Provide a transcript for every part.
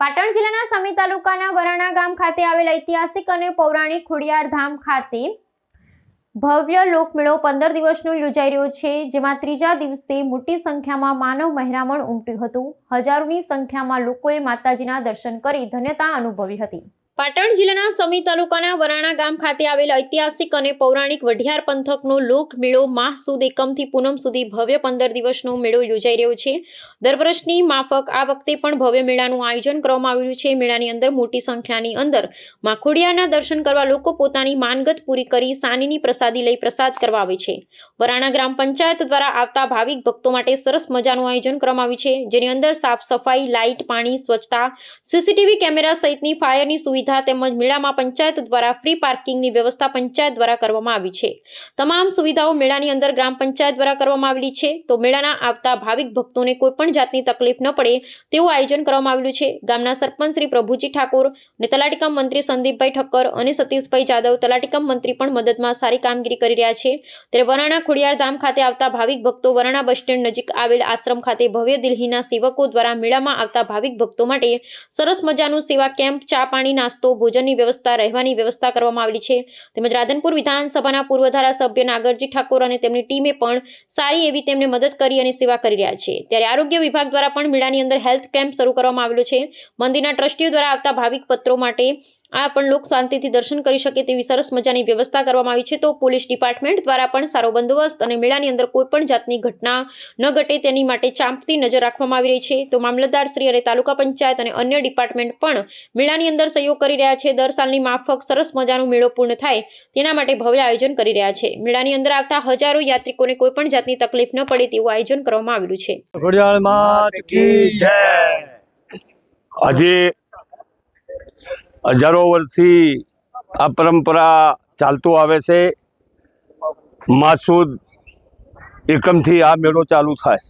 પાટણ જિલ્લાના સમી તાલુકાના વરાણા ગામ ખાતે આવેલ ઐતિહાસિક અને પૌરાણિક ખોડિયાર ધામ ખાતે ભવ્ય લોકમેળો પંદર દિવસનો યોજાઈ રહ્યો છે, જેમાં ત્રીજા દિવસે મોટી સંખ્યામાં માનવ મહેરામણ ઉમટ્યું હતું. હજારોની સંખ્યામાં લોકોએ માતાજીના દર્શન કરી ધન્યતા અનુભવી હતી. પાટણ જિલ્લાના સમી તાલુકાના વરાણા ગામ ખાતે આવેલ ઐતિહાસિક અને પૌરાણિક વઢિયાર પંથકનો લોક મેળો માહ સુદ એકમથી પૂનમ સુધી ભવ્ય પંદર દિવસનો મેળો યોજાઈ રહ્યો છે. દર વર્ષની માફક આ વખતે પણ ભવ્ય મેળાનું આયોજન કરવામાં આવ્યું છે. મેળાની અંદર મોટી સંખ્યાની અંદર માખોડિયાના દર્શન કરવા લોકો પોતાની માનગત પૂરી કરી સાનીની પ્રસાદી લઈ પ્રસાદ કરવા આવે છે. વરાણા ગ્રામ પંચાયત દ્વારા આવતા ભાવિક ભક્તો માટે સરસ મજાનું આયોજન કરવામાં આવ્યું છે. જેની અંદર સાફ સફાઈ, લાઇટ, પાણી, સ્વચ્છતા, સીસીટીવી કેમેરા સહિતની ફાયરની સુવિધા તેમજ મેળામાં પંચાયત દ્વારા ફ્રી પાર્કિંગની વ્યવસ્થા પંચાયત દ્વારા કરવામાં આવી છે. તમામ સુવિધાઓ મેળાની અંદર ગ્રામ પંચાયત દ્વારા કરવામાં આવેલી છે. તો મેળાના આવતા ભાવિક ભક્તોને કોઈ પણ જાતની તકલીફ ન પડે તેવું આયોજન કરવામાં આવેલું છે. ગામના સરપંચ શ્રી પ્રભુજી ઠાકોર અને તલાટીકમ મંત્રી સંદીપભાઈ ઠક્કર અને સતીશભાઈ જાદવ તલાટીકમ મંત્રી પણ મદદમાં સારી કામગીરી કરી રહ્યા છે. ત્યારે વરાણા ખોડિયાર ધામ ખાતે આવતા ભાવિક ભક્તો વરાણા બસ સ્ટેન્ડ નજીક આવેલ આશ્રમ ખાતે ભવ્ય દિલ્હીના સેવકો દ્વારા મેળામાં આવતા ભાવિક ભક્તો માટે સરસ મજાનું સેવા કેમ્પ, ચા પાણી ભોજનની વ્યવસ્થા, રહેવાની વ્યવસ્થા કરવામાં આવેલી છે. તેમજ રાધનપુર વિધાનસભાના પૂર્વ ધારાસભ્ય નાગરજી ઠાકોર અને તેમની ટીમે પણ સારી એવી તેમને મદદ કરી અને સેવા કરી રહ્યા છે. ત્યારે આરોગ્ય વિભાગ દ્વારા પણ મેળાની અંદર હેલ્થ કેમ્પ શરૂ કરવામાં આવેલો છે. મંદિરના ટ્રસ્ટીઓ દ્વારા આવતા ભાવિક પત્રો માટે આ પણ લોક શાંતિથી દર્શન કરી શકે તેવી સરસ મજાની વ્યવસ્થા કરવામાં આવી છે. તો પોલીસ ડિપાર્ટમેન્ટ દ્વારા પણ સારો બંદોબસ્ત અને મેળાની અંદર કોઈ પણ જાતની ઘટના ન ઘટે તેની માટે ચાંપતી નજર રાખવામાં આવી રહી છે. તો મામલતદાર શ્રી અને તાલુકા પંચાયત અને અન્ય ડિપાર્ટમેન્ટ પણ મેળાની અંદર સહયોગ કરી રહ્યા છે. દર સાલની માફક સરસ મજાનો મેળો પૂર્ણ થાય તેના માટે ભવ્ય આયોજન કરી રહ્યા છે. મેળાની અંદર આવતા હજારો યાત્રિકોને કોઈ પણ જાતની તકલીફ ન પડે તેવું આયોજન કરવામાં આવેલું છે. આજે હજારો વર્ષથી આ પરંપરા ચાલતું આવે છે. માસુદ એકમથી આ મેળો ચાલુ થાય.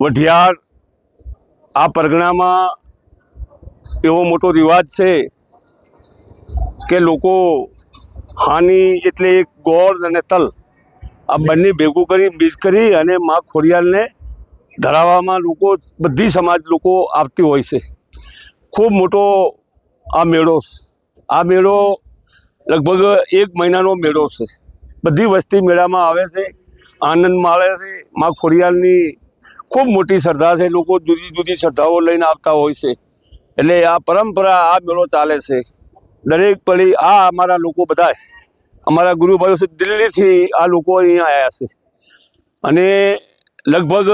વઢિયાર આ પરગણામાં એવો મોટો રિવાજ છે કે લોકો હાની એટલે એક ગોળ અને તલ આ બંને ભેગું કરી, બીજ કરી અને મા ખોડિયારને ધરાવવામાં લોકો, બધી સમાજ લોકો આવતી હોય છે. ખૂબ મોટો આ મેળો આ મેળો લગભગ એક મહિનાનો મેળો છે. બધી વસ્તી મેળામાં આવે છે, આનંદ માણે છે. મા ખોડિયારની ખૂબ મોટી શ્રદ્ધા છે. લોકો જુદી જુદી શ્રદ્ધાઓ લઈને આવતા હોય છે. એટલે આ પરંપરા આ મેળો ચાલે છે. દરેક પડી આ અમારા લોકો બધા અમારા ગુરુભાઈઓ દિલ્હીથી આ લોકો અહીંયા આવ્યા છે. અને લગભગ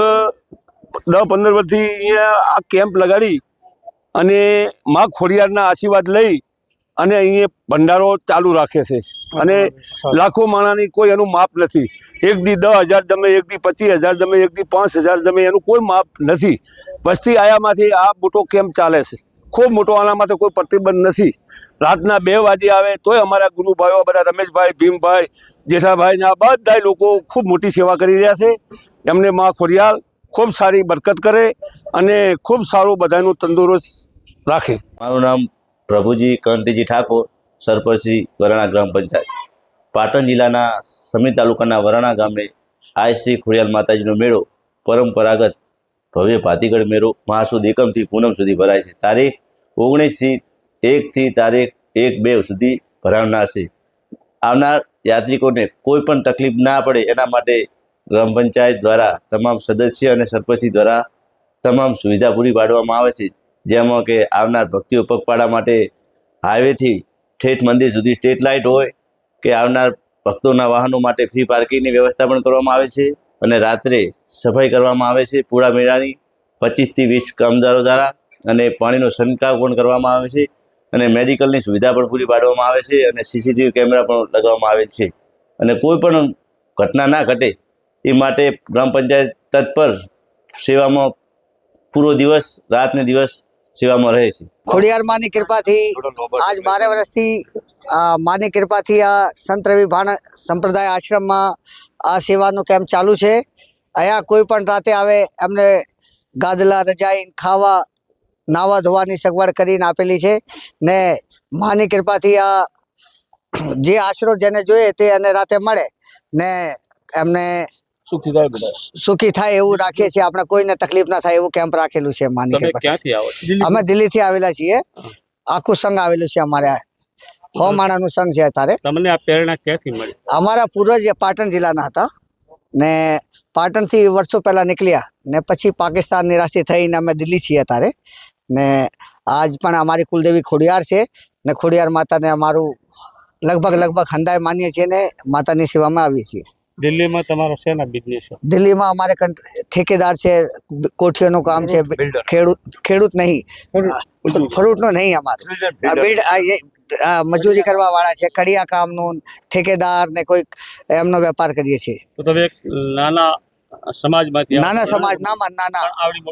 દસ પંદર વર્ષથી અહીંયા આ કેમ્પ લગાડી અને મા ખોડિયારના આશીર્વાદ લઈ અને અહીંયા ભંડારો ચાલુ રાખે છે. અને લાખો માણાની કોઈ એનું માપ નથી. એક દી દસ હજાર જમે એક દી પચીસ હજાર જમે એક દી પાંચ હજાર જમે એનું કોઈ માપ નથી. વસ્તી આયામાંથી આ મોટો કેમ્પ ચાલે છે? ખૂબ મોટો આના માટે કોઈ પ્રતિબંધ નથી. રાતના બે વાગે આવે તોય અમારા ગુરુભાઈઓ બધા રમેશભાઈ ભીમભાઈ જેઠાભાઈ આ બધા લોકો ખૂબ મોટી સેવા કરી રહ્યા છે. એમને મા ખોડિયાલ ખૂબ સારી બરકત કરે અને ખૂબ સારું બધાનું તંદુરસ્ત રાખે. મારું નામ પ્રભુજી કાંતિજી ઠાકોર સરપંચી વરાણા ગ્રામ પંચાયત. પાટણ જિલ્લાના સમી તાલુકાના વરાણા ગામે શ્રી ખોડિયાલ માતાજીનો મેળો પરંપરાગત ભવ્ય ભાતીગઢ મેળો મહાસુદ એકમથી પૂનમ સુધી ભરાય છે. તારીખ ઓગણીસથી એકથી તારીખ એક બે સુધી ભરાવનાર છે. આવનાર યાત્રિકોને કોઈ પણ તકલીફ ના પડે એના માટે ગ્રામ પંચાયત દ્વારા તમામ સદસ્ય અને સરપંચી દ્વારા તમામ સુવિધા પૂરી પાડવામાં આવે છે. જેમાં કે આવનાર ભક્તિઓ પગપાળા માટે હાઈવેથી ઠેઠ મંદિર સુધી સ્ટ્રીટ લાઇટ હોય કે આવનાર ભક્તોના વાહનો માટે ફ્રી પાર્કિંગની વ્યવસ્થા પણ કરવામાં આવે છે અને રાત્રે સફાઈ કરવામાં આવે છે. પૂળા મેળાની પચીસથી વીસ કામદારો દ્વારા અને પાણીનો છંટકાવ પણ કરવામાં આવે છે અને મેડિકલની સુવિધા પણ પૂરી પાડવામાં આવે છે અને સીસીટીવી કેમેરા પણ લગાવવામાં આવે છે. અને કોઈ પણ ઘટના ના ઘટે એ માટે ગ્રામ પંચાયત તત્પર સેવામાં પૂરો દિવસ, રાતને દિવસ સેવામાં રહે છે. ખોડિયાર માની કૃપાથી આજ બારે વર્ષથી આ માની કૃપાથી આ સંત રવિ ભાણ સંપ્રદાય આશ્રમમાં આ સેવાનું કેમ્પ ચાલુ છે? અહીંયા કોઈ પણ રાતે આવે એમને ગાદલા રજાઈ ખાવા નાવા ધોવાની સગવડ કરીને આપેલી છે. ને માની કૃપાથી આ જે આશરો જેને જોઈએ તે અને રાતે મળે. ને એમને સુખી થાય બધા. સુખી થાય એવું રાખીએ છીએ આપણે કોઈને તકલીફ ના થાય એવું કેમ્પ રાખેલું છે માની તમે. ક્યાંથી આવો? છો અમે દિલ્હીથી આવેલા છીએ. આખું સંઘ આવેલું છે અમારે. હો માણાનું સંઘ છે અત્યારે. તમને આ પ્રેરણા ક્યાંથી મળી? અમારા પૂર્વજ પાટણ જિલ્લાના હતા. ને પાટણથી વર્ષો પહેલા નીકળ્યા. ને પછી પાકિસ્તાન નિરાશી થઈને અમે દિલ્હી છીએ અત્યારે. ને આજ પણ અમારી કુલદેવી ખોડિયાર છે. ને ખોડિયાર માતાને અમારું લગભગ લગભગ હંદાય માનીએ છીએ ને માતાની સેવામાં આવીએ છીએ. દિલ્હીમાં તમારો શેના બિઝનેસ છે? દિલ્હીમાં અમારે ઠેકેદાર છે કોઠીઓનું કામ છે ખેડૂત ખેડૂત નહીં. ફ્રૂટનો નહીં અમારે. બિલ્ડ આ મજૂરી કરવા વાળા છે કડિયા કામનું ઠેકેદાર ને કોઈક એમનો વેપાર કરીએ છીએ. તો તમે એક નાના સમાજમાંથી નાના સમાજ નામાં નાના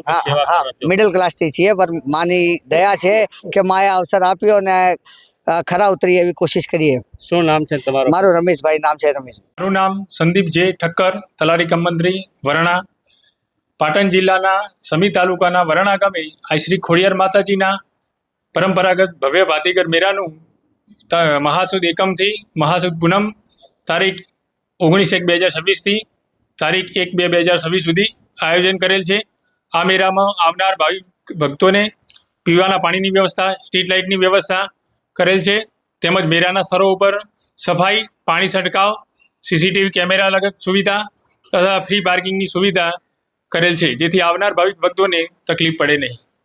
હા. મિડલ ક્લાસથી છીએ પણ માની દયા છે કે માએ અવસર આપ્યો ને ખરા ઉતરી એવી કોશિશ કરીએ. શું નામ છે તમારું? મારું રમેશભાઈ નામ છે રમેશ મારું નામ સંદીપ જે ઠક્કર તલારી કમંત્રી વરણા પાટણ જિલ્લાના સમી તાલુકાના વરણા ગામે આ શ્રી ખોડિયાર માતાજીના પરંપરાગત ભવ્ય ભાતીગર મેળાનું ત- મહાસુદ એકમથી મહાસુદ પૂનમ તારીખ ઓગણીસ એક બે હજાર છવ્વીસથી તારીખ એક બે બે હજાર છવ્વીસ સુધી આયોજન કરેલ છે. આ મેળામાં આવનાર ભાવિક ભક્તોને પીવાના પાણીની વ્યવસ્થા સ્ટ્રીટ લાઇટની વ્યવસ્થા કરેલ છે. તેમજ મેરાના સ્થળો ઉપર સફાઈ, પાણી છંટકાવ, સીસીટીવી કેમેરા લગત સુવિધા તથા ફ્રી પાર્કિંગની સુવિધા કરેલ છે. જેથી આવનાર ભાવિક ભક્તોને તકલીફ પડે નહીં.